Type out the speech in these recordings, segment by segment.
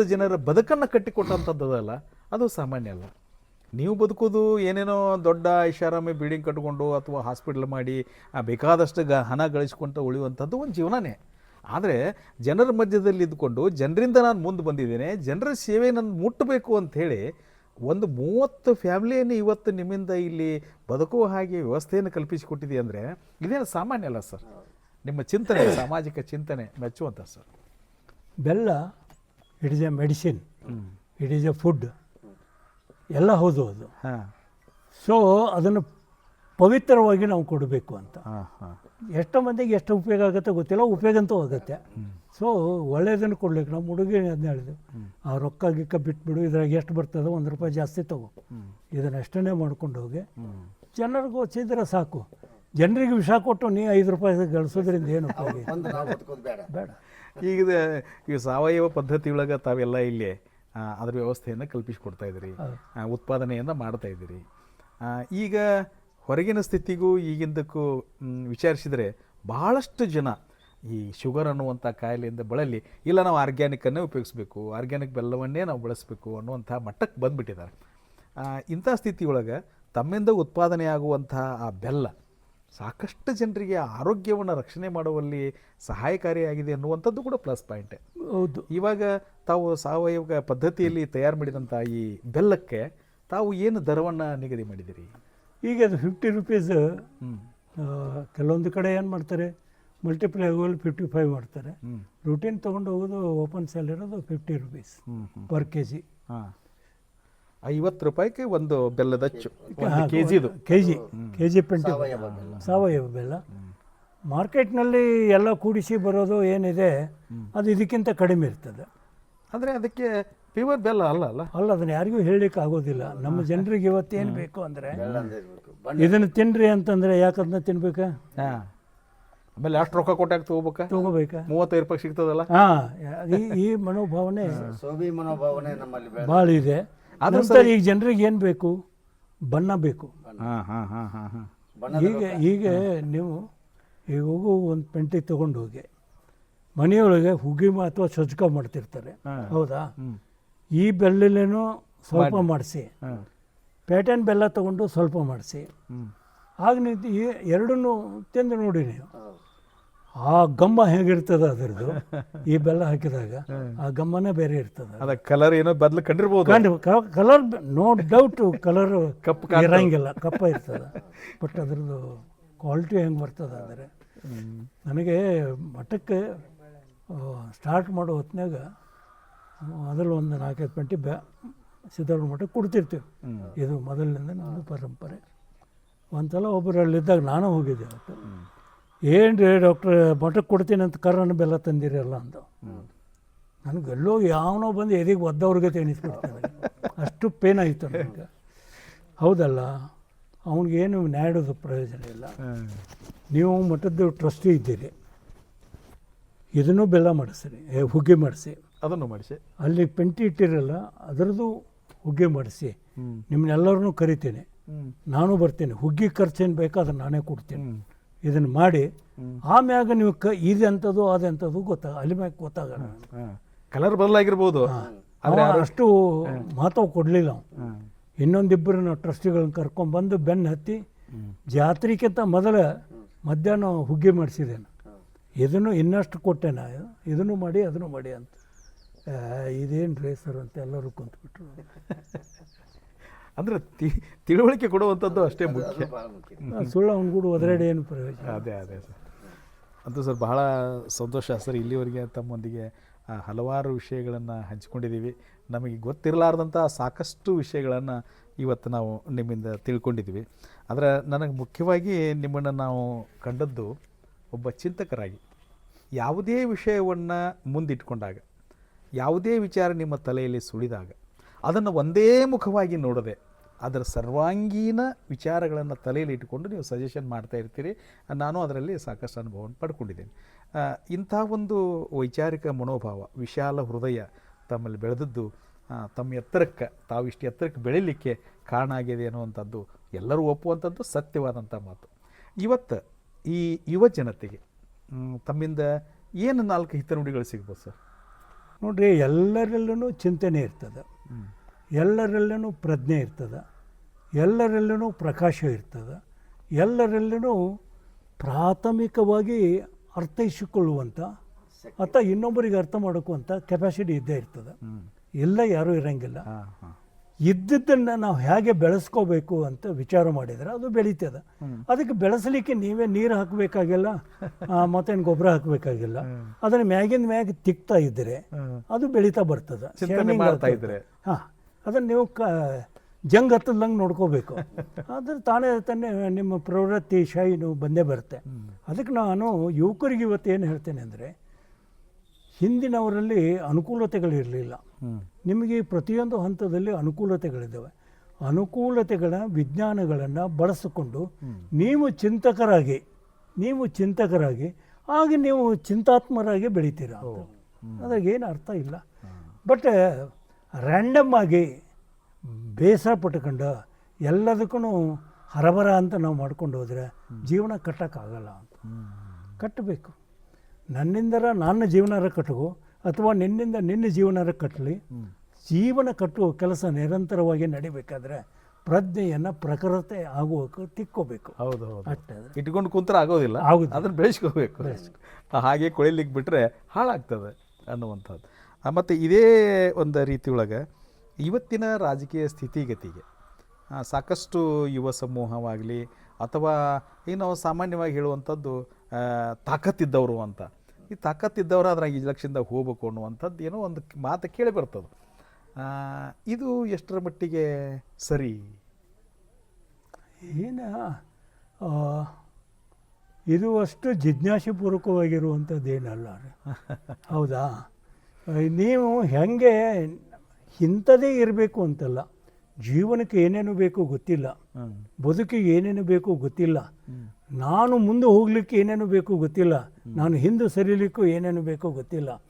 ಐವತ್ತು ಜನರ ಬದುಕನ್ನು ಕಟ್ಟಿಕೊಟ್ಟಂಥದ್ದಲ್ಲ ಅದು ಸಾಮಾನ್ಯ ಅಲ್ಲ. ನೀವು ಬದುಕೋದು ಏನೇನೋ ದೊಡ್ಡ ಐಷಾರಾಮಿ ಬಿಲ್ಡಿಂಗ್ ಕಟ್ಕೊಂಡು ಅಥವಾ ಹಾಸ್ಪಿಟ್ಲ್ ಮಾಡಿ ಬೇಕಾದಷ್ಟು ಗ, ಹಣ ಗಳಿಸ್ಕೊಂತ ಉಳಿಯುವಂಥದ್ದು ಒಂದು ಜೀವನನೇ. ಆದರೆ ಜನರ ಮಧ್ಯದಲ್ಲಿ ಇದ್ದುಕೊಂಡು ಜನರಿಂದ ನಾನು ಮುಂದೆ ಬಂದಿದ್ದೇನೆ, ಜನರ ಸೇವೆ ನನ್ನ ಮುಟ್ಟಬೇಕು ಅಂಥೇಳಿ ಒಂದು ಮೂವತ್ತು ಫ್ಯಾಮಿಲಿಯನ್ನು ಇವತ್ತು ನಿಮ್ಮಿಂದ ಇಲ್ಲಿ ಬದುಕುವ ಹಾಗೆ ವ್ಯವಸ್ಥೆಯನ್ನು ಕಲ್ಪಿಸಿಕೊಟ್ಟಿದೆ ಅಂದರೆ ಇದೇನು ಸಾಮಾನ್ಯ ಅಲ್ಲ ಸರ್? ನಿಮ್ಮ ಚಿಂತನೆ, ಸಾಮಾಜಿಕ ಚಿಂತನೆ ಮೆಚ್ಚುವಂಥ ಸರ್. ಬೆಲ್ಲ it is a medicine it is a food ಎಲ್ಲ ಹೌದು ಅದು. ಹಾಂ. ಸೊ ಅದನ್ನು ಪವಿತ್ರವಾಗಿ ನಾವು ಕೊಡಬೇಕು ಅಂತ. ಹಾಂ ಹಾಂ. ಎಷ್ಟೋ ಮಂದಿಗೆ ಎಷ್ಟು ಉಪಯೋಗ ಆಗುತ್ತೆ ಗೊತ್ತಿಲ್ಲ ಉಪಯೋಗ ಅಂತೂ ಆಗುತ್ತೆ. ಸೊ ಒಳ್ಳೆಯದನ್ನು ಕೊಡ್ಲಿಕ್ಕೆ ನಮ್ಮ ಹುಡುಗಿ ಅದನ್ನ ಹೇಳಿದೆ ಆ ರೊಕ್ಕ ಗಿಕ್ಕ ಬಿಟ್ಬಿಡು ಇದ್ರಾಗ ಎಷ್ಟು ಬರ್ತದೆ ಒಂದು ರೂಪಾಯಿ ಜಾಸ್ತಿ ತಗೋ. ಇದನ್ನು ಅಷ್ಟನ್ನೇ ಮಾಡ್ಕೊಂಡು ಹೋಗಿ. ಜನರಿಗೆ ಓದಿಸಿದ್ರೆ ಸಾಕು. ಜನರಿಗೆ ವಿಷ ಕೊಟ್ಟು ನೀ ಐದು ರೂಪಾಯಿ ಗಳಿಸೋದ್ರಿಂದ ಏನು ಬೇಡ. ಈಗ ಈ ಸಾವಯವ ಪದ್ಧತಿಯೊಳಗೆ ತಾವೆಲ್ಲ ಇಲ್ಲಿ ಅದರ ವ್ಯವಸ್ಥೆಯನ್ನು ಕಲ್ಪಿಸಿಕೊಡ್ತಾ ಇದ್ದೀರಿ. ಉತ್ಪಾದನೆಯನ್ನು ಮಾಡ್ತಾ ಇದ್ದೀರಿ. ಈಗ ಹೊರಗಿನ ಸ್ಥಿತಿಗೂ ಈಗಿಂದಕ್ಕೂ ವಿಚಾರಿಸಿದರೆ ಬಹಳಷ್ಟು ಜನ ಈ ಶುಗರ್ ಅನ್ನುವಂಥ ಕಾಯಿಲೆಯಿಂದ ಬಳಲಿ ಇಲ್ಲ ನಾವು ಆರ್ಗ್ಯಾನಿಕನ್ನೇ ಉಪಯೋಗಿಸ್ಬೇಕು ಆರ್ಗ್ಯಾನಿಕ್ ಬೆಲ್ಲವನ್ನೇ ನಾವು ಬಳಸಬೇಕು ಅನ್ನುವಂಥ ಮಟ್ಟಕ್ಕೆ ಬಂದುಬಿಟ್ಟಿದ್ದಾರೆ. ಇಂಥ ಸ್ಥಿತಿಯೊಳಗೆ ತಮ್ಮಿಂದ ಉತ್ಪಾದನೆಯಾಗುವಂಥ ಆ ಬೆಲ್ಲ ಸಾಕಷ್ಟು ಜನರಿಗೆ ಆರೋಗ್ಯವನ್ನು ರಕ್ಷಣೆ ಮಾಡುವಲ್ಲಿ ಸಹಾಯಕಾರಿಯಾಗಿದೆ ಅನ್ನುವಂಥದ್ದು ಕೂಡ ಪ್ಲಸ್ ಪಾಯಿಂಟ್ ಹೌದು. ಇವಾಗ ತಾವು ಸಾವಯವ ಪದ್ಧತಿಯಲ್ಲಿ ತಯಾರು ಮಾಡಿದಂಥ ಈ ಬೆಲ್ಲಕ್ಕೆ ತಾವು ಏನು ದರವನ್ನು ನಿಗದಿ ಮಾಡಿದಿರಿ? ಈಗ ಅದು ಫಿಫ್ಟಿ ರುಪೀಸ್ ಕೆಲವೊಂದು ಕಡೆ ಏನು ಮಾಡ್ತಾರೆ ಮಲ್ಟಿಪ್ಲೈ ಆಗೋಲ್ಲಿ ಫಿಫ್ಟಿ ಫೈವ್ ಮಾಡ್ತಾರೆ ರೂಟೀನ್ ತೊಗೊಂಡು ಹೋಗೋದು ಓಪನ್ ಸೇಲ್ ಇರೋದು fifty rupees per K G ಹಾಂ. ಐವತ್ತು ರೂಪಾಯಿಗೆ ಒಂದು ಬೆಲ್ಲದ ಅಚ್ಚು. ಕೆ ಜಿದು ಕೆ ಜಿ ಕೆ ಜಿ ಪೆಂಟಿ ಸಾವಯವ ಬೆಲ್ಲ. ಮಾರ್ಕೆಟ್ನಲ್ಲಿ ಎಲ್ಲ ಕೂಡಿಸಿ ಬರೋದು ಏನಿದೆ ಅದು ಇದಕ್ಕಿಂತ ಕಡಿಮೆ ಇರ್ತದೆ. ಅಂದರೆ ಅದಕ್ಕೆ ಪ್ಯೂರ್ ಬೆಲ್ಲ ಅಲ್ಲ ಅಲ್ಲ? ಅಲ್ಲ ಅದನ್ನು ಯಾರಿಗೂ ಹೇಳಲಿಕ್ಕೆ ಆಗೋದಿಲ್ಲ ನಮ್ಮ ಜನರಿಗೆ ಏನು ಬೇಕು ಅಂದರೆ ಇದನ್ನು ತಿನ್ರಿ ಅಂತಂದರೆ ಯಾಕೆ ಅದನ್ನ ತಿನ್ಬೇಕಾ? ಹಾಂ. ಆಮೇಲೆ ಅಷ್ಟು ರೊಕ್ಕ ಕೊಟ್ಟಾಗ ತಗೋಬೇಕಾ? ತಗೋಬೇಕಾ? ಮೂವತ್ತೈದು ರೂಪಾಯಿ ಸಿಗ್ತದಲ್ಲ? ಹಾಂ ಈ ಈ ಮನೋಭಾವನೆ ಸೋಬಿ ಮನೋಭಾವನೆ ನಮ್ಮಲ್ಲಿ ಭಾಳ ಇದೆ. ನಂತರ ಈಗ ಜನರಿಗೆ ಏನು ಬೇಕು? ಬಣ್ಣ ಬೇಕು. ಹಾಂ ಹಾಂ ಹಾಂ ಹಾಂ ಹಾಂ. ಈಗ ಈಗ ನೀವು ಈಗ ಹೋಗು ಒಂದು ಪೆಂಟಿ ತೊಗೊಂಡು ಹೋಗಿ. ಮನೆಯೊಳಗೆ ಹುಗ್ಗಿ ಅಥವಾ ಸಜ್ಕ ಮಾಡ್ತಿರ್ತಾರೆ. ಹೌದಾ? ಈ ಬೆಲ್ಲಲೇನೋ ಸ್ವಲ್ಪ ಮಾಡಿಸಿ. ಪ್ಯಾಟರ್ನ್ ಬೆಲ್ಲ ತಗೊಂಡು ಸ್ವಲ್ಪ ಮಾಡಿಸಿ. ಆಗ ನೀವು ಈ ಎರಡನ್ನೂ ತಿಂದು ನೋಡಿ ನೀವು. ಆ ಗಮ್ಮ ಹೇಗಿರ್ತದೆ ಅದರದ್ದು? ಈ ಬೆಲ್ಲ ಹಾಕಿದಾಗ ಆ ಗಮ್ಮನೇ ಬೇರೆ ಇರ್ತದೆ ಅದ. ಕಲರ್ ಏನೋ ಬದಲು ಕಂಡಿರ್ಬೋದು. ಕಂಡು ಕಲರ್ ನೋ ಡೌಟ್ ಕಲರ್ ಕಪ್ಪ ಇರಂಗಿಲ್ಲ ಕಪ್ಪ ಇರ್ತದೆ. ಬಟ್ ಅದ್ರದ್ದು ಕ್ವಾಲಿಟಿ ಹೆಂಗೆ ಬರ್ತದೆ ಅಂದರೆ ನನಗೆ ಮಠಕ್ಕೆ ಸ್ಟಾರ್ಟ್ ಮಾಡೋ ಹೊತ್ತಿನಾಗ ಅದ್ರಲ್ಲಿ ಒಂದು ನಾಲ್ಕೈದು ಪಂಟಿ ಬ್ಯಾ ಸಿದ್ಧಾರ್ಥ ಮಠಕ್ಕೆ ಕೊಡ್ತಿರ್ತೀವಿ. ಇದು ಮೊದಲಿನಿಂದ ನಮ್ಮ ಪರಂಪರೆ. ಒಂದ್ಸಲ ಒಬ್ಬರು ಅಲ್ಲಿದ್ದಾಗ ನಾನು ಹೋಗಿದ್ದೆ ಅವತ್ತು. ಏನು ರೀ ಡಾಕ್ಟ್ರ್ ಮಠಕ್ಕೆ ಕೊಡ್ತೀನಿ ಅಂತ ಕರ್ರನ ಬೆಲ್ಲ ತಂದಿರಲ್ಲ ಅಂದ. ನನಗೆಲ್ಲೋ ಯಾವನೋ ಬಂದು ಎದೆಗೆ ಒದ್ದವ್ರಿಗೆ ತೆಣಿಸ್ಬಿಡ್ತಾನೆ ಅಷ್ಟು ಪೇನ್ ಆಯಿತು ನನಗೆ. ಹೌದಲ್ಲ ಅವನಿಗೇನು ನ್ಯಾಯದ ಪ್ರಯೋಜನ ಇಲ್ಲ. ನೀವು ಮಠದ್ದು ಟ್ರಸ್ಟಿ ಇದ್ದೀರಿ. ಇದನ್ನು ಬೆಲ್ಲ ಮಾಡಿಸ್ರಿ ಹುಗ್ಗಿ ಮಾಡಿಸಿ. ಅದನ್ನು ಮಾಡಿಸಿ. ಅಲ್ಲಿ ಪೆಂಟಿ ಇಟ್ಟಿರಲ್ಲ ಅದರದ್ದು ಹುಗ್ಗಿ ಮಾಡಿಸಿ. ನಿಮ್ಮನ್ನೆಲ್ಲರನ್ನೂ ಕರಿತೀನಿ. ನಾನು ಬರ್ತೀನಿ. ಹುಗ್ಗಿ ಖರ್ಚೇನು ಬೇಕೋ ಅದನ್ನು ನಾನೇ ಕೊಡ್ತೀನಿ. ಇದನ್ನು ಮಾಡಿ ಆಮ್ಯಾಗ ನೀವು ಕ ಇದೆಂಥದ್ದು ಅದೆಂಥದ್ದು ಗೊತ್ತಾಗ ಅಲ್ಲಿ ಮ್ಯಾಗ ಗೊತ್ತಾಗಲ್ಲ. ಕಲರ್ ಬದಲಾಗಿರ್ಬೋದು. ಆದರೆ ಅಷ್ಟು ಮಹತ್ವ ಕೊಡಲಿಲ್ಲ ನಾವು. ಇನ್ನೊಂದಿಬ್ಬರು ನಾವು ಟ್ರಸ್ಟಿಗಳನ್ನ ಕರ್ಕೊಂಡ್ಬಂದು ಬೆನ್ನು ಹತ್ತಿ ಜಾತ್ರೆಗಿಂತ ಮೊದಲ ಮಧ್ಯಾಹ್ನ ಹುಗ್ಗಿ ಮಾಡಿಸಿದ್ದೇನೆ. ಇದನ್ನು ಇನ್ನಷ್ಟು ಕೊಟ್ಟೆ ನಾ. ಇದನ್ನು ಮಾಡಿ ಅದನ್ನು ಮಾಡಿ ಅಂತ. ಇದೇನು ರೀ ಸರ್ ಅಂತ ಎಲ್ಲರೂ ಕುಂತ್ಬಿಟ್ರು. ಅಂದ್ರೆ ತಿ- ತಿಳುವಳಿಕೆ ಕೊಡುವಂಥದ್ದು ಅಷ್ಟೇ ಮುಖ್ಯ. ಸುಳ್ಳು ಅವ್ನು ಕೂಡ ಒದರಾಡಿ ಏನು ಪ್ರಯೋಜನ? ಅದೇ ಅದೇ ಸರ್ ಅಂತೂ ಸರ್ ಬಹಳ ಸಂತೋಷ ಸರ್ ಇಲ್ಲಿವರೆಗೆ ತಮ್ಮೊಂದಿಗೆ ಹಲವಾರು ವಿಷಯಗಳನ್ನು ಹಂಚಿಕೊಂಡಿದ್ದೀವಿ. ನಮಗೆ ಗೊತ್ತಿರಲಾರ್ದಂಥ ಸಾಕಷ್ಟು ವಿಷಯಗಳನ್ನು ಇವತ್ತು ನಾವು ನಿಮ್ಮಿಂದ ತಿಳ್ಕೊಂಡಿದ್ದೀವಿ. ಆದರೆ ನನಗೆ ಮುಖ್ಯವಾಗಿ ನಿಮ್ಮನ್ನು ನಾವು ಕಂಡದ್ದು ಒಬ್ಬ ಚಿಂತಕರಾಗಿ. ಯಾವುದೇ ವಿಷಯವನ್ನು ಮುಂದಿಟ್ಕೊಂಡಾಗ ಯಾವುದೇ ವಿಚಾರ ನಿಮ್ಮ ತಲೆಯಲ್ಲಿ ಸುಳಿದಾಗ ಅದನ್ನು ಒಂದೇ ಮುಖವಾಗಿ ನೋಡದೆ ಅದರ ಸರ್ವಾಂಗೀಣ ವಿಚಾರಗಳನ್ನು ತಲೆಯಲ್ಲಿ ಇಟ್ಟುಕೊಂಡು ನೀವು ಸಜೆಷನ್ ಮಾಡ್ತಾ ಇರ್ತೀರಿ. ನಾನು ಅದರಲ್ಲಿ ಸಾಕಷ್ಟು ಅನುಭವವನ್ನು ಪಡ್ಕೊಂಡಿದ್ದೇನೆ. ಇಂಥ ಒಂದು ವೈಚಾರಿಕ ಮನೋಭಾವ, ವಿಶಾಲ ಹೃದಯ ತಮ್ಮಲ್ಲಿ ಬೆಳೆದದ್ದು ತಮ್ಮ ಎತ್ತರಕ್ಕೆ ತಾವಿಷ್ಟು ಎತ್ತರಕ್ಕೆ ಬೆಳೀಲಿಕ್ಕೆ ಕಾರಣ ಆಗಿದೆ ಅನ್ನುವಂಥದ್ದು ಎಲ್ಲರೂ ಒಪ್ಪುವಂಥದ್ದು ಸತ್ಯವಾದಂಥ ಮಾತು. ಇವತ್ತು ಈ ಯುವ ಜನತೆಗೆ ತಮ್ಮಿಂದ ಏನು ನಾಲ್ಕು ಹಿತನುಡಿಗಳು ಸಿಗ್ಬೋದು ಸರ್? ನೋಡ್ರಿ, ಎಲ್ಲರಲ್ಲೂ ಚಿಂತನೆ ಇರ್ತದೆ. ಎಲ್ಲರಲ್ಲೂ ಪ್ರಜ್ಞೆ ಇರ್ತದೆ ಎಲ್ಲರಲ್ಲೂ ಪ್ರಕಾಶ ಇರ್ತದೆ ಎಲ್ಲರಲ್ಲೂ ಪ್ರಾಥಮಿಕವಾಗಿ ಅರ್ಥೈಸಿಕೊಳ್ಳುವಂಥ ಅಥವಾ ಇನ್ನೊಬ್ಬರಿಗೆ ಅರ್ಥ ಮಾಡೋಕ್ಕುವಂಥ ಕೆಪಾಸಿಟಿ ಇದ್ದೇ ಇರ್ತದೆ. ಎಲ್ಲ ಯಾರೂ ಇರಂಗಿಲ್ಲ. ಇದ್ದದ್ದನ್ನು ನಾವು ಹೇಗೆ ಬೆಳೆಸ್ಕೋಬೇಕು ಅಂತ ವಿಚಾರ ಮಾಡಿದರೆ ಅದು ಬೆಳೀತದೆ. ಅದಕ್ಕೆ ಬೆಳೆಸಲಿಕ್ಕೆ ನೀವೇ ನೀರು ಹಾಕಬೇಕಾಗಿಲ್ಲ ಮತ್ತೇನು ಗೊಬ್ಬರ ಹಾಕಬೇಕಾಗಿಲ್ಲ. ಅದನ್ನು ಮ್ಯಾಗಿಂದ ಮ್ಯಾಗ ತಿಕ್ತಾ ಇದ್ದರೆ ಅದು ಬೆಳೀತಾ ಬರ್ತದೆ. ಹಾಂ ಅದನ್ನು ನೀವು ಕ ಜಂಗ್ ಹತ್ತದಂಗೆ ನೋಡ್ಕೋಬೇಕು. ಅದ್ರ ತಾನೇ ತಾನೇ ನಿಮ್ಮ ಪ್ರವೃತ್ತಿ ಶೈನು ಬಂದೇ ಬರುತ್ತೆ. ಅದಕ್ಕೆ ನಾನು ಯುವಕರಿಗೆ ಇವತ್ತು ಏನು ಹೇಳ್ತೇನೆ ಅಂದರೆ ಹಿಂದಿನವರಲ್ಲಿ ಅನುಕೂಲತೆಗಳಿರಲಿಲ್ಲ. ನಿಮಗೆ ಪ್ರತಿಯೊಂದು ಹಂತದಲ್ಲಿ ಅನುಕೂಲತೆಗಳಿದ್ದಾವೆ. ಅನುಕೂಲತೆಗಳ ವಿಜ್ಞಾನಗಳನ್ನು ಬಳಸಿಕೊಂಡು ನೀವು ಚಿಂತಕರಾಗಿ ನೀವು ಚಿಂತಕರಾಗಿ ಆಗ ನೀವು ಚಿಂತಾತ್ಮರಾಗಿ ಬೆಳಿತೀರ ಅದಾಗೇನು ಅರ್ಥ ಇಲ್ಲ. ಬಟ್ ರ್ಯಾಂಡಮ್ ಆಗಿ ಬೇಸರ ಪಟ್ಕೊಂಡು ಎಲ್ಲದಕ್ಕೂ ಹರಬರ ಅಂತ ನಾವು ಮಾಡ್ಕೊಂಡು ಹೋದರೆ ಜೀವನ ಕಟ್ಟೋಕ್ಕಾಗಲ್ಲ ಅಂತ. ಕಟ್ಟಬೇಕು. ನನ್ನಿಂದರ ನನ್ನ ಜೀವನರ ಕಟ್ಟುವು ಅಥವಾ ನಿನ್ನಿಂದ ನಿನ್ನ ಜೀವನ ಕಟ್ಟಲಿ ಜೀವನ ಕಟ್ಟುವ ಕೆಲಸ ನಿರಂತರವಾಗಿ ನಡಿಬೇಕಾದ್ರೆ ಪ್ರಜ್ಞೆಯನ್ನು ಪ್ರಖರತೆ ಆಗುವಕ್ಕೆ ತಿಕ್ಕೋಬೇಕು. ಹೌದು ಹೌದು. ಇಟ್ಕೊಂಡು ಕುಂತ್ರ ಆಗೋದಿಲ್ಲ. ಆಗುದಿಲ್ಲ. ಅದನ್ನ ಬೆಳೆಸ್ಕೋಬೇಕು. ಹಾಗೆ ಕೊಳಿಲಿಕ್ಕೆ ಬಿಟ್ಟರೆ ಹಾಳಾಗ್ತದೆ ಅನ್ನುವಂಥದ್ದು. ಮತ್ತು ಇದೇ ಒಂದು ರೀತಿ ಒಳಗೆ ಇವತ್ತಿನ ರಾಜಕೀಯ ಸ್ಥಿತಿಗತಿಗೆ ಸಾಕಷ್ಟು ಯುವ ಸಮೂಹವಾಗಲಿ ಅಥವಾ ಏನೋ ಸಾಮಾನ್ಯವಾಗಿ ಹೇಳುವಂಥದ್ದು ತಾಕತ್ತಿದ್ದವರು ಅಂತ. ಈ ತಾಕತ್ತಿದ್ದವರು ಅದ್ರಾಗ ಈ ಲಕ್ಷದಿಂದ ಹೋಗ್ಬೇಕು ಅನ್ನುವಂಥದ್ದು ಏನೋ ಒಂದು ಮಾತು ಕೇಳಿ ಬರ್ತದೆ. ಇದು ಎಷ್ಟರ ಮಟ್ಟಿಗೆ ಸರಿ? ಏನು ಇದು ಅಷ್ಟು ಜಿಜ್ಞಾಸೆಪೂರ್ವಕವಾಗಿರುವಂಥದ್ದೇನಲ್ಲ. ಹೌದಾ? ನೀವು ಹೆಂಗೆ ಇಂಥದೇ ಇರಬೇಕು ಅಂತಲ್ಲ. ಜೀವನಕ್ಕೆ ಏನೇನು ಬೇಕು ಗೊತ್ತಿಲ್ಲ. ಬದುಕಿಗೆ ಏನೇನು ಬೇಕು ಗೊತ್ತಿಲ್ಲ. ನಾನು ಮುಂದೆ ಹೋಗ್ಲಿಕ್ಕೆ ಏನೇನು ಬೇಕು ಗೊತ್ತಿಲ್ಲ. ನಾನು ಹಿಂದೆ ಸರಿಲಿಕ್ಕೂ ಏನೇನು ಬೇಕು ಗೊತ್ತಿಲ್ಲ.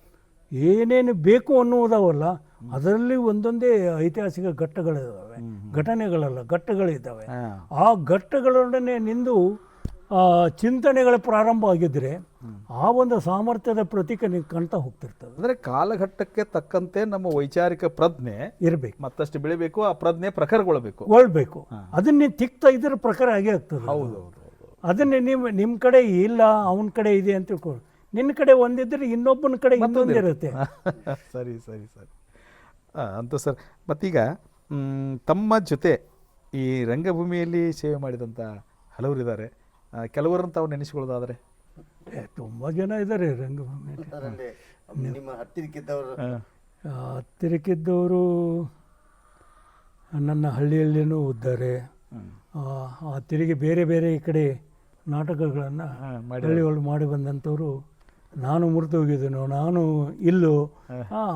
ಏನೇನು ಬೇಕು ಅನ್ನುವುದವಲ್ಲ ಅದರಲ್ಲಿ ಒಂದೊಂದೇ ಐತಿಹಾಸಿಕ ಘಟ್ಟಗಳಿದ್ದಾವೆ ಘಟನೆಗಳಲ್ಲ ಘಟ್ಟಗಳಿದ್ದಾವೆ ಆ ಘಟ್ಟಗಳೊಡನೆ ನಿಂದು ಚಿಂತನೆಗಳ ಪ್ರಾರಂಭ ಆಗಿದ್ರೆ ಆ ಒಂದು ಸಾಮರ್ಥ್ಯದ ಪ್ರತೀಕ ನೀವು ಕಾಣ್ತಾ ಹೋಗ್ತಿರ್ತದೆ. ಅಂದರೆ ಕಾಲಘಟ್ಟಕ್ಕೆ ತಕ್ಕಂತೆ ನಮ್ಮ ವೈಚಾರಿಕ ಪ್ರಜ್ಞೆ ಇರಬೇಕು. ಮತ್ತಷ್ಟು ಬೆಳಿಬೇಕು ಆ ಪ್ರಜ್ಞೆ ಪ್ರಖರಗೊಳ್ಳಬೇಕು. ಒಳ್ಬೇಕು. ಅದನ್ನೇ ತಿಕ್ತ ಇದ್ರ ಪ್ರಕಾರ ಆಗೇ ಆಗ್ತದೆ. ಹೌದು ಅದನ್ನೇ ನೀವು ನಿಮ್ಮ ಕಡೆ ಇಲ್ಲ ಅವನ ಕಡೆ ಇದೆ ಅಂತ ತಿಳ್ಕೊಳ್ಳಿ ನಿನ್ನ ಕಡೆ ಒಂದಿದ್ರೆ ಇನ್ನೊಬ್ಬನ ಕಡೆ ಇನ್ನೊಂದಿರುತ್ತೆ ಸರಿ ಸರಿ ಸರಿ. ಅಂತ ಸರ್. ಮತ್ತೀಗ ತಮ್ಮ ಜೊತೆ ಈ ರಂಗಭೂಮಿಯಲ್ಲಿ ಸೇವೆ ಮಾಡಿದಂಥ ಹಲವರಿದ್ದಾರೆ. ಕೆಲವರನ್ನು ತಾವು ನೆನೆಸಿಕೊಳ್ಳೋದಾದರೆ? ತುಂಬ ತುಂಬಾ ಜನ ಇದ್ದಾರೆ ರಂಗಭೂಮಿ ನಿಮ್ಮ ಹತ್ತಿರಕ್ಕಿದ್ದವರು? ಹತ್ತಿರಕ್ಕಿದ್ದವರು ನನ್ನ ಹಳ್ಳಿಯಲ್ಲಿನೂ ಇದ್ದಾರೆ. ಆ, ತಿರುಗಿ ಬೇರೆ ಬೇರೆ ಈ ಕಡೆ ನಾಟಕಗಳನ್ನು ಮಾಡಿ ಹಳ್ಳಿಗಳು ಮಾಡಿ ಬಂದಂಥವರು ನಾನು ಮುರಿದು ಹೋಗಿದ್ದೇನೋ ನಾನು ಇಲ್ಲೋ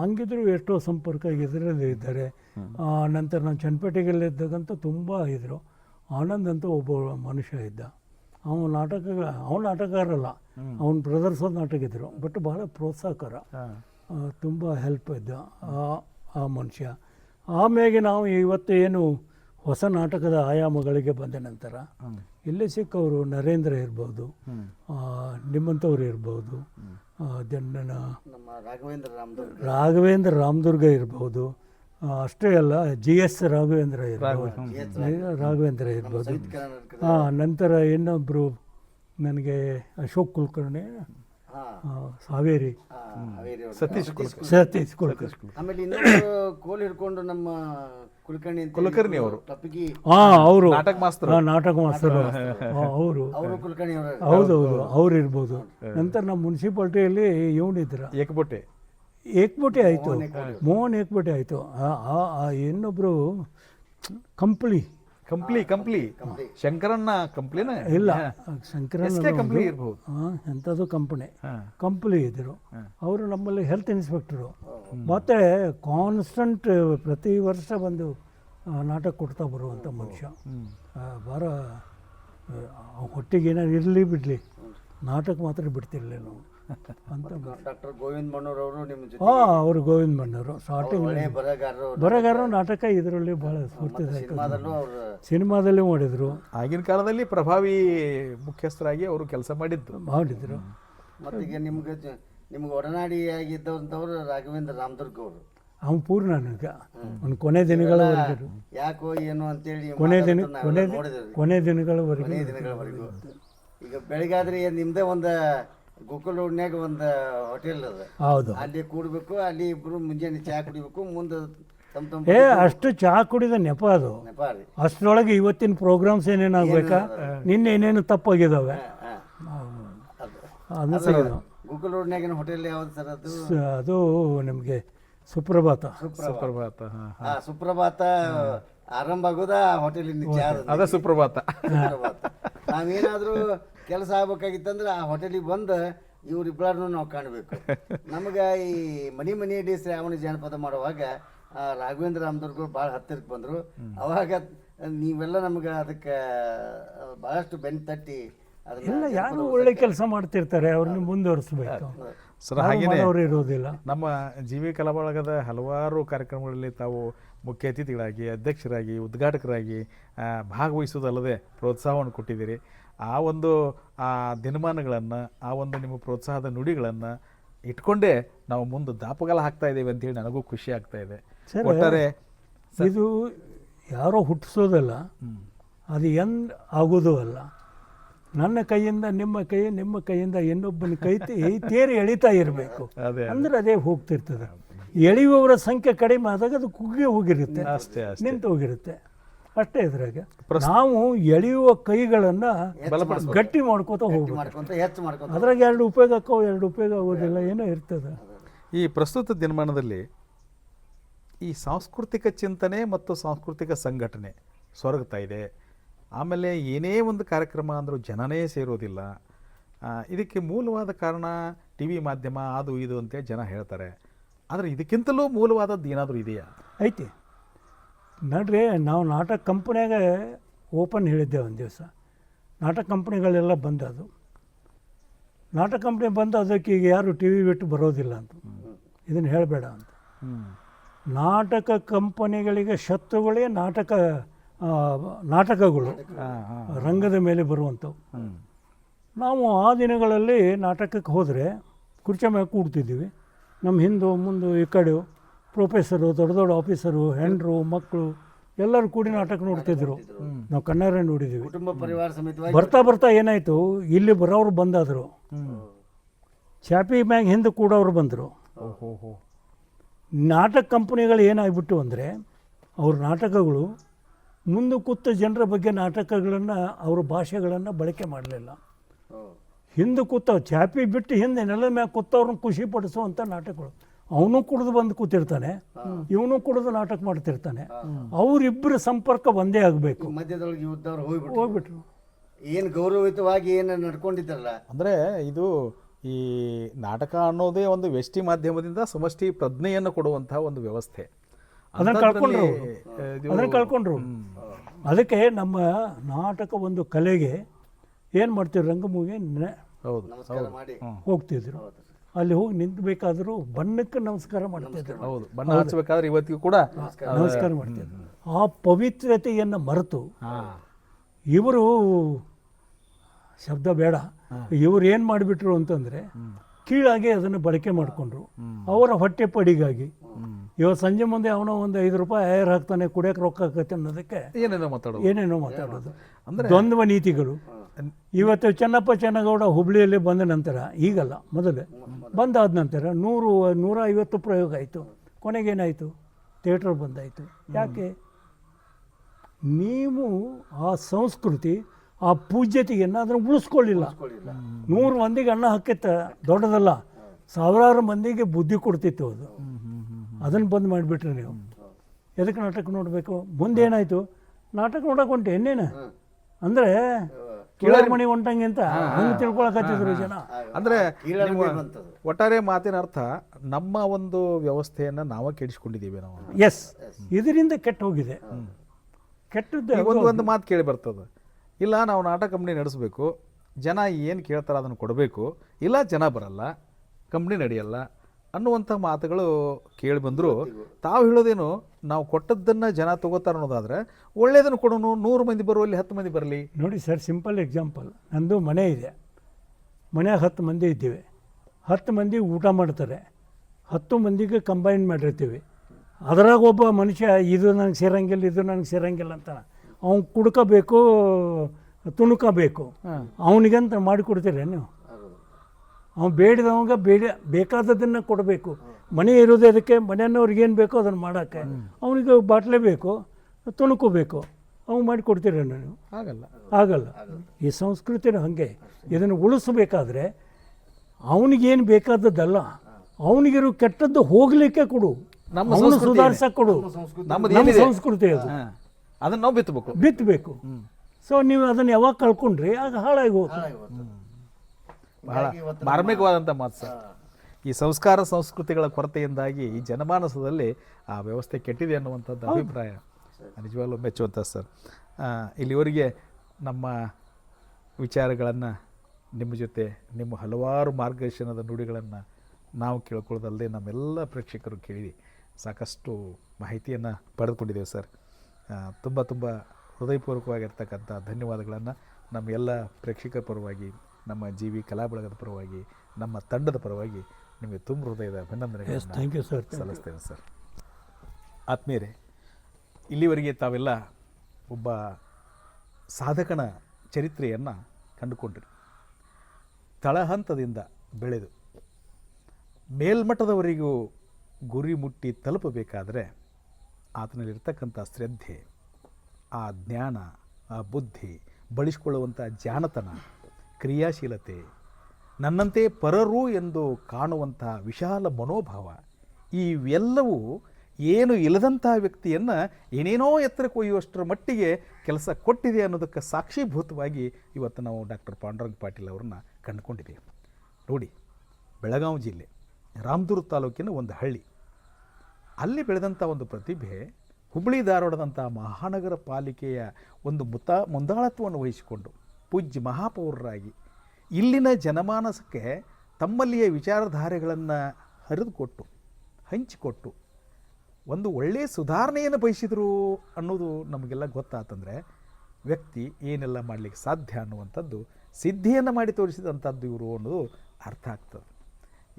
ಹಂಗಿದ್ರು ಎಷ್ಟೋ ಸಂಪರ್ಕ ಇದರಲ್ಲಿ ಇದ್ದಾರೆ. ಆ, ನಂತರ ನಾನು ಚನ್ನಪೇಟೆಗಲ್ಲಿದ್ದಾಗಂತ ತುಂಬ ಇದ್ದರು ಆನಂದ್ ಅಂತ ಒಬ್ಬ ಮನುಷ್ಯ ಇದ್ದ. ಅವನು ನಾಟಕ ಅವನು ನಾಟಕಗಾರಲ್ಲ ಅವನು ಪ್ರದರ್ಶೋದು ನಾಟಕ ಇದ್ದರು ಬಟ್ ಬಹಳ ಪ್ರೋತ್ಸಾಹಕರ. ತುಂಬ ಹೆಲ್ಪ್ ಇದ್ದ ಆ- ಆ ಮನುಷ್ಯ. ಆಮೇಲೆ ನಾವು ಇವತ್ತು ಏನು ಹೊಸ ನಾಟಕದ ಆಯಾಮಗಳಿಗೆ ಬಂದ ನಂತರ ಇಲ್ಲಿ ಸಿಕ್ಕವರು ನರೇಂದ್ರ ಇರ್ಬೋದು ನಿಮ್ಮಂಥವ್ರು ಇರ್ಬೋದು ದೆನ್ ನಮ್ಮ ರಾಘವೇಂದ್ರ ರಾಮದುರ್ಗ. ರಾಘವೇಂದ್ರ ರಾಮದುರ್ಗ ಇರ್ಬೋದು ಅಷ್ಟೇ ಅಲ್ಲ ಜಿ ಎಸ್ ರಾಘವೇಂದ್ರ ಇರ್ಬೋದು. ರಾಘವೇಂದ್ರ. ಇರ್ಬೋದು. ಹಾಂ ನಂತರ ಇನ್ನೊಬ್ಬರು ನನಗೆ ಅಶೋಕ್ ಕುಲಕರ್ಣಿ ಸಾವೇರಿ ಹಾವೇರಿ. ಸತೀಶ್ ಸತೀಶ್ ಕುಲಕರ್ಣಿ. ಆಮೇಲೆ ಇನ್ನೊಂದು ಕೋಲ್ ಹಿಡ್ಕೊಂಡು ನಮ್ಮ ಕುಲಕರ್ಣಿ ಅಂತ ಕುಲಕರ್ಣಿ ಅವರು. ಹಾಂ ಅವರು. ನಾಟಕ ಮಾಸ್ತರ್. ನಾಟಕ ಮಾಸ್ತರು. ಅವರು. ಅವರು ಕುಲಕರ್ಣಿ ಹೌದು ಹೌದೌದು ಅವ್ರು ಇರ್ಬೋದು. ನಂತರ ನಮ್ಮ ಮುನ್ಸಿಪಾಲ್ಟಿಯಲ್ಲಿ ಇವನಿದ್ರ. ಏಕಬೋಟೆ. ಏಕ್ಬೋಟೆ ಆಯಿತು. ಮೋಹನ್ ಏಕ್ಬೋಟೆ ಆಯಿತು. ಇನ್ನೊಬ್ಬರು ಕಂಪ್ಲಿ. ಕಂಪ್ಲಿ ಕಂಪ್ಲಿ. ಶಂಕರಣ್ಣ ಕಂಪ್ಲಿನ? ಇಲ್ಲ ಶಂಕರಣ್ಣ ಕಂಪ್ಲಿ ಇರ್ಬೋದು. ಎಂಥದ್ದು ಕಂಪನಿ. ಕಂಪ್ಲಿ ಇದ್ದರು ಅವರು ನಮ್ಮಲ್ಲಿ ಹೆಲ್ತ್ ಇನ್ಸ್ಪೆಕ್ಟರು. ಮತ್ತು ಕಾನ್ಸ್ಟಂಟ್ ಪ್ರತಿ ವರ್ಷ ಬಂದು ನಾಟಕ ಕೊಡ್ತಾ ಬರುವಂಥ ಮನುಷ್ಯ. ಆ, ಆ, ಹೊಟ್ಟೆಗೆ ಏನಾದ್ರು ಇರಲಿ ಬಿಡಲಿ. ನಾಟಕ ಮಾತ್ರ ಬಿಡ್ತಿರ್ಲಿಲ್ಲ ನಾವು ಅಂತ ಡಾಕ್ಟರ್ ಗೋವಿಂದ ಮಣ್ಣೂರ್ ಅವರು ನಿಮ್ಮ ಜೊತೆ ಹಾಂ ಅವರು ಗೋವಿಂದ ಮಣ್ಣವರು ಸ್ಟಾರ್ಟಿಂಗ್ ಒಳ್ಳೆಯ ಬರಗಾರರು ಬರಗಾರ ನಾಟಕ ಇದರಲ್ಲಿ ಭಾಳ ಸ್ಫೂರ್ತಿದಾಯಕ ಸಿನಿಮಾದಲ್ಲೂ ಅವರು ಸಿನಿಮಾದಲ್ಲಿ ಮಾಡಿದರು. ಆಗಿನ ಕಾಲದಲ್ಲಿ ಪ್ರಭಾವಿ ಮುಖ್ಯಸ್ಥರಾಗಿ ಅವರು ಕೆಲಸ ಮಾಡಿದ್ದು ಮಾಡಿದರು. ಮತ್ತೆ ನಿಮ್ಗೆ ಜ- ನಿಮ್ಗೆ ಒಡನಾಡಿಯಾಗಿದ್ದವಂಥವ್ರು ರಾಘವೇಂದ್ರ ರಾಮದುರ್ಗ ಅವರು. ಅವ್ನು ಪೂರ್ಣ ನನಗೆ ಒಂದು ಕೊನೆ ದಿನಗಳವರೆಗೂ. ಯಾಕೋ ಏನು ಅಂತೇಳಿ ಕೊನೆ ದಿನ ಮಾತಾಡ್ತಾ ಕೊನೆ ನಾವೆಲ್ಲ ನೋಡಿದ್ವಿ ಕೊನೆ ದಿನಗಳವರೆಗೂ. ಕೊನೆ ದಿನಗಳವರೆಗೂ. ಈಗ ಬೆಳಗಾದ್ರೆ ಏನ್ ನಿಮ್ದೇ ಒಂದು ಗೋಕುಲ್ ರೋಡ್ನ್ಯಾಗ ಒಂದು ಹೋಟೆಲ್ ಅದ. ಹೌದು. ಅಲ್ಲಿ ಕೂಡ್ಬೇಕು ಅಲ್ಲಿ ಇಬ್ರು ಮುಂಜಾನೆ ಚಹಾ ಕುಡಿಬೇಕು ಮುಂದೆ ತಮ್ಮ ತಮ್ಮ ಏ ಅಷ್ಟು ಚಹಾ ಕುಡಿದ ನೆಪ ಅದು. ನೆಪ ರೀ. ಅಷ್ಟರೊಳಗೆ ಇವತ್ತಿನ ಪ್ರೋಗ್ರಾಮ್ಸ್ ಏನೇನಾಗಬೇಕಾ? ನಿನ್ನೆ ಏನೇನು ತಪ್ಪಾಗಿದಾವೆ? ಅದು. ಗೋಕುಲ್ ರೋಡ್ನ್ಯಾಗಿನ ಹೋಟೆಲ್ ಯಾವ್ದು ಸರ್ ಅದು? ಸ- ಅದು ನಮಗೆ ಸುಪ್ರಭಾತ. ಸುಪ್ರಭಾತ. ಹಾಂ ಹಾ. ಸುಪ್ರಭಾತ ಆರಂಭ ಆಗೋದ ಹೋಟೆಲ್ ಚಹಾ ಅದ ಸುಪ್ರಭಾತ. ಸುಪ್ರಭಾತ. ನಾವೇನಾದ್ರೂ ಕೆಲಸ ಆಗ್ಬೇಕಾಗಿತ್ತಂದ್ರೆ ಆ ಹೋಟೆಲಿಗೆ ಬಂದು ಇವ್ರಿಬ್ಬರನ್ನು ನಾವು ಕಾಣಬೇಕು. ನಮಗೆ ಈ ಮನಿ ಮನಿ ಡಿ ಶ್ರಾವಣ ಜಾನಪದ ಮಾಡುವಾಗ ಆ ರಾಘವೇಂದ್ರ ರಾಮದುರ್ಗರು ಭಾಳ ಹತ್ತಿರಕ್ಕೆ ಬಂದರು. ಅವಾಗ ನೀವೆಲ್ಲ ನಮ್ಗೆ ಅದಕ್ಕೆ ಭಾಳಷ್ಟು ಬೆನ್ ತಟ್ಟಿ ಅದನ್ನ ಎಲ್ಲ ಯಾರು ಒಳ್ಳೆ ಕೆಲಸ ಮಾಡ್ತಿರ್ತಾರೆ ಅವ್ರನ್ನ ಮುಂದುವರಿಸ್ಬೇಕು. ಸರ್ ಹಾಗೇನೆ ಅವರು ಇರೋದಿಲ್ಲ. ನಮ್ಮ ಜೀವಿ ಕಲಾಬಳಗದ ಹಲವಾರು ಕಾರ್ಯಕ್ರಮಗಳಲ್ಲಿ ತಾವು ಮುಖ್ಯ ಅತಿಥಿಗಳಾಗಿ ಅಧ್ಯಕ್ಷರಾಗಿ ಉದ್ಘಾಟಕರಾಗಿ ಭಾಗವಹಿಸೋದಲ್ಲದೆ ಭಾಗವಹಿಸುವುದಲ್ಲದೆ ಪ್ರೋತ್ಸಾಹವನ್ನು ಕೊಟ್ಟಿದ್ದೀರಿ. ಆ ಒಂದು ಆ ದಿನಮಾನಗಳನ್ನು ಆ ಒಂದು ನಿಮ್ಮ ಪ್ರೋತ್ಸಾಹದ ನುಡಿಗಳನ್ನು ಇಟ್ಕೊಂಡೇ ನಾವು ಮುಂದೆ ದಾಪಗಾಲ ಹಾಕ್ತಾ ಅಂತ ಹೇಳಿ ನನಗೂ ಖುಷಿ ಆಗ್ತಾ ಇದೆ. ಸರ್, ಒಟ್ಟಾರೆ ಇದು ಯಾರೋ ಹುಟ್ಟಿಸೋದಲ್ಲ ಅದು ಎಂದ್ ಆಗೋದು ಅಲ್ಲ. ನನ್ನ ಕೈಯಿಂದ ನಿಮ್ಮ ಕೈ ನಿಮ್ಮ ಕೈಯಿಂದ ಇನ್ನೊಬ್ಬನ ಕೈ ತೇರಿ ಎಳಿತಾ ಇರಬೇಕು. ಅದೇ ಅಂದ್ರೆ ಅದೇ ಹೋಗ್ತಿರ್ತದೆ. ಎಳೆಯುವವರ ಸಂಖ್ಯೆ ಕಡಿಮೆ ಆದಾಗ ಅದು ಕುಗ್ಗಿ ಹೋಗಿರುತ್ತೆ ನಿಂತು ಹೋಗಿರುತ್ತೆ. ಅಷ್ಟೇ ಇದ್ರಾಗೆ. ನಾವು ಎಳೆಯುವ ಕೈಗಳನ್ನು ಗಟ್ಟಿ ಮಾಡ್ಕೋತ ಹೋಗ್ಬೇಕು. ಮಾಡ್ಕೊಂತ ಅದ್ರಾಗ ಎರಡು ಉಪಯೋಗ ಆಕ್ಕವು ಎರಡು ಉಪಯೋಗ ಆಗೋದಿಲ್ಲ ಏನೋ ಇರ್ತದೆ. ಈ ಪ್ರಸ್ತುತ ದಿನಮಾನದಲ್ಲಿ ಈ ಸಾಂಸ್ಕೃತಿಕ ಚಿಂತನೆ ಮತ್ತು ಸಾಂಸ್ಕೃತಿಕ ಸಂಘಟನೆ ಸೊರಗ್ತಾ ಇದೆ. ಆಮೇಲೆ ಏನೇ ಒಂದು ಕಾರ್ಯಕ್ರಮ ಅಂದರೂ ಜನನೇ ಸೇರೋದಿಲ್ಲ. ಇದಕ್ಕೆ ಮೂಲವಾದ ಕಾರಣ ಟಿ ವಿ ಮಾಧ್ಯಮ ಅದು ಇದು ಅಂತೇಳಿ ಜನ ಹೇಳ್ತಾರೆ. ಆದರೆ ಇದಕ್ಕಿಂತಲೂ ಮೂಲವಾದದ್ದು ಏನಾದರೂ ಇದೆಯಾ? ಐತಿ. ನೋಡ್ರಿ ನಾವು ನಾಟಕ ಕಂಪ್ನಿಯಾಗ ಓಪನ್ ಹೇಳಿದ್ದೆ ಒಂದು ದಿವಸ. ನಾಟಕ ಕಂಪ್ನಿಗಳೆಲ್ಲ ಬಂದದು ನಾಟಕ ಕಂಪ್ನಿ ಬಂದು ಅದಕ್ಕೆ ಈಗ ಯಾರು ಟಿ ವಿ ಬಿಟ್ಟು ಬರೋದಿಲ್ಲ ಅಂತ. ಇದನ್ನು ಹೇಳಬೇಡ ಅಂತ. ನಾಟಕ ಕಂಪನಿಗಳಿಗೆ ಶತ್ರುಗಳೇ ನಾಟಕ ನಾಟಕಗಳು. ರಂಗದ ಮೇಲೆ ಬರುವಂಥವು. ನಾವು ಆ ದಿನಗಳಲ್ಲಿ ನಾಟಕಕ್ಕೆ ಹೋದರೆ ಕುರ್ಚಿ ಮೇಲೆ ಕೂಡ್ತಿದ್ದೀವಿ. ನಮ್ಮ ಹಿಂದೂ ಮುಂದೆ ಈ ಕಡೆ ಪ್ರೊಫೆಸರು ದೊಡ್ಡ ದೊಡ್ಡ ಆಫೀಸರು ಹೆಂಡರು ಮಕ್ಕಳು ಎಲ್ಲರೂ ಕೂಡಿ ನಾಟಕ ನೋಡ್ತಿದ್ರು. ನಾವು ಕಣ್ಣಾರೆ ನೋಡಿದ್ದೀವಿ ಕುಟುಂಬ ಪರಿವಾರ ಸಮೇತವಾಗಿ ಬರ್ತಾ ಬರ್ತಾ ಏನಾಯಿತು? ಇಲ್ಲಿ ಬರೋರು ಬಂದಾದ್ರು. ಚಾಪಿ ಮ್ಯಾಗ ಹಿಂದೆ ಕೂಡೋರು ಬಂದರು. ಓಹೋ ನಾಟಕ ಕಂಪ್ನಿಗಳು ಏನಾಗ್ಬಿಟ್ಟು ಅಂದರೆ ಅವ್ರ ನಾಟಕಗಳು ಮುಂದೆ ಕೂತ ಜನರ ಬಗ್ಗೆ ನಾಟಕಗಳನ್ನು ಅವ್ರ ಭಾಷೆಗಳನ್ನು ಬಳಕೆ ಮಾಡಲಿಲ್ಲ. ಹಿಂದೆ ಕೂತ ಚಾಪಿ ಬಿಟ್ಟು ಹಿಂದೆ ನೆಲದ ಮ್ಯಾಗ ಕೂತವ್ರನ್ನ ಖುಷಿ ಪಡಿಸುವಂಥ ನಾಟಕಗಳು. ಅವನು ಕುಡಿದು ಬಂದು ಕೂತಿರ್ತಾನೆ ಇವನು ಕುಡಿದು ನಾಟಕ ಮಾಡ್ತಿರ್ತಾನೆ. ಅವರಿಬ್ಬರ ಸಂಪರ್ಕ ಒಂದೇ ಆಗಬೇಕು. ಮಧ್ಯದೊಳಗೆ ಯುದ್ಧವ್ರು ಹೋಗ್ಬಿಟ್ರು. ಹೋಗ್ಬಿಟ್ರು. ಏನು ಗೌರವಯುತವಾಗಿ ಏನು ನಡ್ಕೊಂಡಿದ್ದಾರಲ್ಲ? ಅಂದರೆ ಇದು ಈ ನಾಟಕ ಅನ್ನೋದೇ ಒಂದು ವ್ಯಷ್ಟಿ ಮಾಧ್ಯಮದಿಂದ ಸಮಷ್ಟಿ ಪ್ರಜ್ಞೆಯನ್ನು ಕೊಡುವಂತಹ ಒಂದು ವ್ಯವಸ್ಥೆ. ಅದನ್ನ ಕಳ್ಕೊಂಡ್ರು ಅದನ್ನ ಇದು- ಕಳ್ಕೊಂಡ್ರು ಅದಕ್ಕೆ ನಮ್ಮ ನಾಟಕ ಒಂದು ಕಲೆಗೆ ಏನು ಮಾಡ್ತೀವಿ ರಂಗಭೂಮಿ ನೆ- ಹೌದು ನಮಸ್ಕಾರ ಮಾಡಿ. ಹೋಗ್ತಿದ್ರು. ಅಲ್ಲಿ ಹೋಗಿ ನಿಂತಬೇಕಾದ್ರೂ ಬಣ್ಣಕ್ಕೆ ನಮಸ್ಕಾರ ಮಾಡ್ತಿದ್ರು ಹೌದು ಬಣ್ಣ ಹಚ್ಚಬೇಕಾದ್ರೆ ಇವತ್ತಿಗೂ ಕೂಡ ನಮಸ್ಕಾರ ಮಾಡ್ತಿದ್ರು ಆ ಪವಿತ್ರತೆಯನ್ನು ಮರೆತು ಇವರು ಶಬ್ದ ಬೇಡ. ಇವರು ಏನು ಮಾಡಿಬಿಟ್ರು ಅಂತಂದರೆ ಕೀಳಾಗಿ ಅದನ್ನು ಬಳಕೆ ಮಾಡಿಕೊಂಡ್ರು. ಅವರ ಹೊಟ್ಟೆ ಪಡಿಗಾಗಿ. ಇವತ್ತು ಸಂಜೆ ಮುಂದೆ ಅವನೋ ಒಂದು ಐದು ರೂಪಾಯಿ ಏರ್ ಹಾಕ್ತಾನೆ ಕುಡಿಯೋಕೆ ರೊಕ್ಕ ಹಾಕತ್ತೆ ಅನ್ನೋದಕ್ಕೆ ಏನೇನೋ ಮಾತಾಡೋದು. ಏನೇನೋ ಮಾತಾಡೋದು. ದ್ವಂದ್ವ ನೀತಿಗಳು. ಇವತ್ತು ಚೆನ್ನಪ್ಪ ಚೆನ್ನಗೌಡ ಹುಬ್ಳಿಯಲ್ಲಿ ಬಂದ ನಂತರ, ಈಗಲ್ಲ, ಮೊದಲೇ ಬಂದಾದ ನಂತರ ನೂರು ನೂರ ಐವತ್ತು ಪ್ರಯೋಗ ಆಯಿತು. ಕೊನೆಗೇನಾಯಿತು? ಥಿಯೇಟರ್ ಬಂದಾಯಿತು. ಯಾಕೆ? ನೀವು ಆ ಸಂಸ್ಕೃತಿ, ಆ ಪೂಜ್ಯತೆಯನ್ನು ಅದನ್ನು ಉಳಿಸ್ಕೊಳ್ಳಿಲ್ಲ. ನೂರು ಮಂದಿಗೆ ಅನ್ನ ಹಾಕಿತ್ತ ದೊಡ್ಡದಲ್ಲ, ಸಾವಿರಾರು ಮಂದಿಗೆ ಬುದ್ಧಿ ಕೊಡ್ತಿತ್ತು ಅದು. ಅದನ್ನು ಬಂದ್ ಮಾಡಿಬಿಟ್ರಿ ನೀವು. ಎದಕ್ಕೆ ನಾಟಕ ನೋಡಬೇಕು? ಮುಂದೇನಾಯಿತು? ನಾಟಕ ನೋಡಕ್ಕೆ ಹೊಂಟೆ, ಇನ್ನೇನು? ಅಂದರೆ ಮಣಿ ಹೊಂಟಂಗೆ ಅಂತ ಹಂಗೆ ತಿಳ್ಕೊಳಕತ್ತಿದ್ರು ಜನ. ಅಂದ್ರೆ. ಒಟ್ಟಾರೆ ಮಾತಿನ ಅರ್ಥ ನಮ್ಮ ಒಂದು ವ್ಯವಸ್ಥೆಯನ್ನ ನಾವೇ ಕೆಡಿಸ್ಕೊಂಡಿದ್ದೀವಿ ನಾವು. ಎಸ್ ಇದರಿಂದ ಕೆಟ್ಟ ಹೋಗಿದೆ. ಕೆಟ್ಟದ್ದು ಒಂದು ಒಂದು. ಮಾತು ಕೇಳಿ ಬರ್ತದ. ಇಲ್ಲ ನಾವು ನಾಟಕ ಕಂಪ್ನಿ ನಡೆಸಬೇಕು. ಜನ ಏನು ಕೇಳ್ತಾರೆ ಅದನ್ನು ಕೊಡಬೇಕು. ಇಲ್ಲ ಜನ ಬರಲ್ಲ. ಕಂಪ್ನಿ ನಡೆಯಲ್ಲ. ಅನ್ನುವಂಥ ಮಾತುಗಳು ಕೇಳಿ ಬಂದರು. ತಾವು ಹೇಳೋದೇನು ನಾವು ಕೊಟ್ಟದ್ದನ್ನು ಜನ ತಗೋತಾರೆ ಅನ್ನೋದಾದರೆ ಒಳ್ಳೆಯದನ್ನು ಕೊಡೋನು ನೂರು ಮಂದಿ ಬರುವಲ್ಲಿ ಹತ್ತು ಮಂದಿ ಬರಲಿ. ನೋಡಿ ಸರ್ ಸಿಂಪಲ್ ಎಕ್ಸಾಂಪಲ್. ನಂದು ಮನೆ ಇದೆ. ಮನ್ಯಾಗ ಹತ್ತು ಮಂದಿ ಇದ್ದೀವಿ. ಹತ್ತು ಮಂದಿ ಊಟ ಮಾಡ್ತಾರೆ. ಹತ್ತು ಮಂದಿಗೆ ಕಂಬೈನ್ ಮಾಡಿರ್ತೀವಿ. ಅದರಾಗ ಒಬ್ಬ ಮನುಷ್ಯ ಇದು ನನಗೆ ಸೇರಂಗಿಲ್ಲ ಇದು ನನಗೆ ಸೇರಂಗಿಲ್ಲ ಅಂತ ಅವ್ನು ಕುಡ್ಕೋಬೇಕು ತುಣುಕಬೇಕು. ಅವನಿಗಂತ ಮಾಡಿಕೊಡ್ತೀರ ನೀವು ಅವ್ನು ಬೇಡಿದವಂಗ ಬೇಡ ಬೇಕಾದದನ್ನು ಕೊಡಬೇಕು. ಮನೆ ಇರೋದೇ ಅದಕ್ಕೆ ಮನೆಯವ್ರಿಗೆ ಏನು ಬೇಕೋ ಅದನ್ನು ಮಾಡೋಕ್ಕೆ ಅವನಿಗೆ ಬಾಟ್ಲೆ ಬೇಕು ತುಣುಕೋಬೇಕು. ಅವ್ನು ಮಾಡಿ ಕೊಡ್ತೀರ ನೀವು ಆಗಲ್ಲ. ಆಗಲ್ಲ. ಈ ಸಂಸ್ಕೃತಿನ ಹಾಗೆ. ಇದನ್ನು ಉಳಿಸ್ಬೇಕಾದ್ರೆ ಅವನಿಗೇನು ಬೇಕಾದದ್ದಲ್ಲ ಅವನಿಗಿರೋ ಕೆಟ್ಟದ್ದು ಹೋಗಲಿಕ್ಕೆ ಕೊಡು. ನಮ್ಮ ಅವನು ಸಂಸ್ಕೃತಿ ಸುಧಾರಿಸಕ್ಕೆ ಕೊಡು. ನಮ್ಮ ಸಂಸ್ಕೃತಿ ಅದು. ಅದನ್ನು ಅದನ್ನ ನಾವು ಬಿತ್ತಬೇಕು ಬಿತ್ತಬೇಕು ಸೊ ನೀವು ಅದನ್ನು ಯಾವಾಗ ಕಳ್ಕೊಂಡ್ರಿ ಆಗ ಹಾಳಾಗಿ ಹೋಗ್ತದೆ. ಬಹಳ ಮಾರ್ಮಿಕವಾದಂಥ ಮಾತು ಸರ್. ಈ ಸಂಸ್ಕಾರ ಸಂಸ್ಕೃತಿಗಳ ಕೊರತೆಯಿಂದಾಗಿ ಈ ಜನಮಾನಸದಲ್ಲಿ ಆ ವ್ಯವಸ್ಥೆ ಕೆಟ್ಟಿದೆ ಅನ್ನುವಂಥದ್ದು ಅಭಿಪ್ರಾಯ. ನಿಜವಾಗ್ಲೂ ಮೆಚ್ಚುವಂಥ ಸರ್. ಇಲ್ಲಿವರೆಗೆ ನಮ್ಮ ವಿಚಾರಗಳನ್ನು ನಿಮ್ಮ ಜೊತೆ ನಿಮ್ಮ ಹಲವಾರು ಮಾರ್ಗದರ್ಶನದ ನುಡಿಗಳನ್ನು ನಾವು ಕೇಳ್ಕೊಳ್ಳೋದಲ್ಲದೆ ನಮ್ಮೆಲ್ಲ ಪ್ರೇಕ್ಷಕರು ಕೇಳಿ ಸಾಕಷ್ಟು ಮಾಹಿತಿಯನ್ನು ಪಡೆದುಕೊಂಡಿದ್ದೇವೆ ಸರ್. ತುಂಬ ತುಂಬ ಹೃದಯಪೂರ್ವಕವಾಗಿರ್ತಕ್ಕಂಥ ಧನ್ಯವಾದಗಳನ್ನು ನಮ್ಮ ಎಲ್ಲ ಪ್ರೇಕ್ಷಕರ ಪರವಾಗಿ ನಮ್ಮ ಜಿ ವಿ ಕಲಾ ಬಳಗದ ಪರವಾಗಿ ನಮ್ಮ ತಂಡದ ಪರವಾಗಿ ನಿಮಗೆ ತುಂಬ ಹೃದಯದ ಅಭಿನಂದನೆಗಳನ್ನು ಥ್ಯಾಂಕ್ ಯು ಸರ್ ಸಲ್ಲಿಸ್ತೇನೆ ಸರ್ ಆತ್ಮೀಯರೇ ಇಲ್ಲಿವರೆಗೆ ತಾವೆಲ್ಲ ಒಬ್ಬ ಸಾಧಕನ ಚರಿತ್ರೆಯನ್ನು ಕಂಡುಕೊಂಡ್ರಿ. ತಳಹಂತದಿಂದ ಬೆಳೆದು ಮೇಲ್ಮಟ್ಟದವರೆಗೂ ಗುರಿ ಮುಟ್ಟಿ ತಲುಪಬೇಕಾದರೆ ಆತನಲ್ಲಿರ್ತಕ್ಕಂಥ ಶ್ರದ್ಧೆ ಆ ಜ್ಞಾನ ಆ ಬುದ್ಧಿ ಬಳಸ್ಕೊಳ್ಳುವಂಥ ಜಾಣತನ ಕ್ರಿಯಾಶೀಲತೆ, ನನ್ನಂತೆ ಪರರು ಎಂದು ಕಾಣುವಂಥ ವಿಶಾಲ ಮನೋಭಾವ, ಇವೆಲ್ಲವೂ ಏನು ಇಲ್ಲದಂತಹ ವ್ಯಕ್ತಿಯನ್ನು ಏನೇನೋ ಎತ್ತರ ಕೊಯ್ಯುವಷ್ಟರ ಮಟ್ಟಿಗೆ ಕೆಲಸ ಕೊಟ್ಟಿದೆ ಅನ್ನೋದಕ್ಕೆ ಸಾಕ್ಷೀಭೂತವಾಗಿ ಇವತ್ತು ನಾವು ಡಾಕ್ಟರ್ ಪಾಂಡುರಂಗ ಪಾಟೀಲ್ ಅವ್ರನ್ನ ಕಂಡುಕೊಂಡಿದ್ದೇವೆ. ನೋಡಿ, ಬೆಳಗಾವಿ ಜಿಲ್ಲೆ ರಾಮದುರ್ ತಾಲೂಕಿನ ಒಂದು ಹಳ್ಳಿ. ಅಲ್ಲಿ ಬೆಳೆದಂಥ ಒಂದು ಪ್ರತಿಭೆ ಹುಬ್ಬಳ್ಳಿ ಧಾರವಾಡದಂಥ ಮಹಾನಗರ ಪಾಲಿಕೆಯ ಒಂದು ಮುತ, ಮುಂದಾಳತ್ವವನ್ನು ವಹಿಸಿಕೊಂಡು ಪೂಜ್ಯ ಮಹಾಪೌರರಾಗಿ. ಇಲ್ಲಿನ ಜನಮಾನಸಕ್ಕೆ ತಮ್ಮಲ್ಲಿಯ ವಿಚಾರಧಾರೆಗಳನ್ನು ಹರಿದುಕೊಟ್ಟು, ಹಂಚಿಕೊಟ್ಟು, ಒಂದು ಒಳ್ಳೆಯ ಸುಧಾರಣೆಯನ್ನು ಬಯಸಿದರು ಅನ್ನೋದು ನಮಗೆಲ್ಲ ಗೊತ್ತಾತಂದರೆ, ವ್ಯಕ್ತಿ ಏನೆಲ್ಲ ಮಾಡಲಿಕ್ಕೆ ಸಾಧ್ಯ ಅನ್ನುವಂಥದ್ದು, ಸಿದ್ಧಿಯನ್ನು ಮಾಡಿ ತೋರಿಸಿದಂಥದ್ದು ಇವರು ಅನ್ನೋದು ಅರ್ಥ ಆಗ್ತದೆ.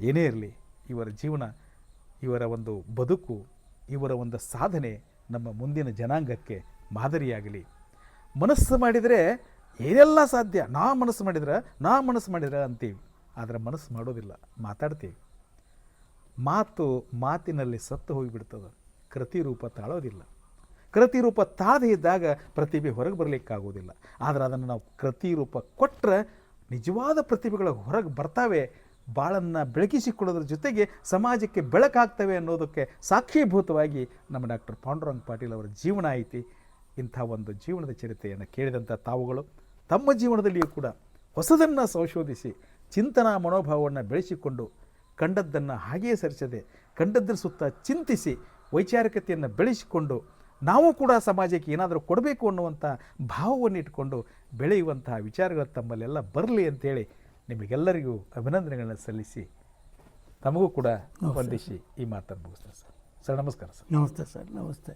ಏನೇ ಇರಲಿ, ಇವರ ಜೀವನ, ಇವರ ಒಂದು ಬದುಕು, ಇವರ ಒಂದು ಸಾಧನೆ ನಮ್ಮ ಮುಂದಿನ ಜನಾಂಗಕ್ಕೆ ಮಾದರಿಯಾಗಲಿ. ಮನಸ್ಸು ಮಾಡಿದರೆ ಏನೆಲ್ಲ ಸಾಧ್ಯ. ನಾ ಮನಸ್ಸು ಮಾಡಿದ್ರೆ, ನಾ ಮನಸ್ಸು ಮಾಡಿದ್ರೆ ಅಂತೀವಿ. ಆದರೆ ಮನಸ್ಸು ಮಾಡೋದಿಲ್ಲ. ಮಾತಾಡ್ತೀವಿ. ಮಾತು ಮಾತಿನಲ್ಲಿ ಸತ್ತು ಹೋಗಿಬಿಡ್ತದೆ. ಕೃತಿ ರೂಪ ತಾಳೋದಿಲ್ಲ. ಕೃತಿ ರೂಪ ತಾಳದೇ ಇದ್ದಾಗ ಪ್ರತಿಭೆ ಹೊರಗೆ ಬರಲಿಕ್ಕಾಗೋದಿಲ್ಲ. ಆದರೆ ಅದನ್ನು ನಾವು ಕೃತಿ ರೂಪ ಕೊಟ್ಟರೆ ನಿಜವಾದ ಪ್ರತಿಭೆಗಳು ಹೊರಗೆ ಬರ್ತಾವೆ. ಬಾಳನ್ನು ಬೆಳಗಿಸಿಕೊಳ್ಳೋದ್ರ ಜೊತೆಗೆ ಸಮಾಜಕ್ಕೆ ಬೆಳಕಾಗ್ತವೆ ಅನ್ನೋದಕ್ಕೆ ಸಾಕ್ಷೀಭೂತವಾಗಿ ನಮ್ಮ ಡಾಕ್ಟರ್ ಪಾಂಡುರಂಗ್ ಪಾಟೀಲ್ ಅವರ ಜೀವನ ಐತಿ. ಇಂಥ ಒಂದು ಜೀವನದ ಚರಿತ್ರೆಯನ್ನು ಕೇಳಿದಂಥ ತಾವುಗಳು. ತಮ್ಮ ಜೀವನದಲ್ಲಿಯೂ ಕೂಡ ಹೊಸದನ್ನು ಸಂಶೋಧಿಸಿ ಚಿಂತನಾ ಮನೋಭಾವವನ್ನು ಬೆಳೆಸಿಕೊಂಡು ಕಂಡದ್ದನ್ನು ಹಾಗೆಯೇ ಸರಿಸದೆ ಕಂಡದ್ದರ ಸುತ್ತ ಚಿಂತಿಸಿ ವೈಚಾರಿಕತೆಯನ್ನು ಬೆಳೆಸಿಕೊಂಡು ನಾವು ಕೂಡ ಸಮಾಜಕ್ಕೆ ಏನಾದರೂ ಕೊಡಬೇಕು ಅನ್ನುವಂಥ ಭಾವವನ್ನು ಇಟ್ಟುಕೊಂಡು ಬೆಳೆಯುವಂತಹ ವಿಚಾರಗಳು ತಮ್ಮಲ್ಲೆಲ್ಲ ಬರಲಿ ಅಂತೇಳಿ ನಿಮಗೆಲ್ಲರಿಗೂ ಅಭಿನಂದನೆಗಳನ್ನು ಸಲ್ಲಿಸಿ ತಮಗೂ ಕೂಡ ವಂದಿಸಿ ಈ ಮಾತನ್ನು ಮುಗಿಸ್ತೇನೆ ಸರ್. ಸರ್ ನಮಸ್ಕಾರ ಸರ್. ನಮಸ್ತೆ ಸರ್ ನಮಸ್ತೆ.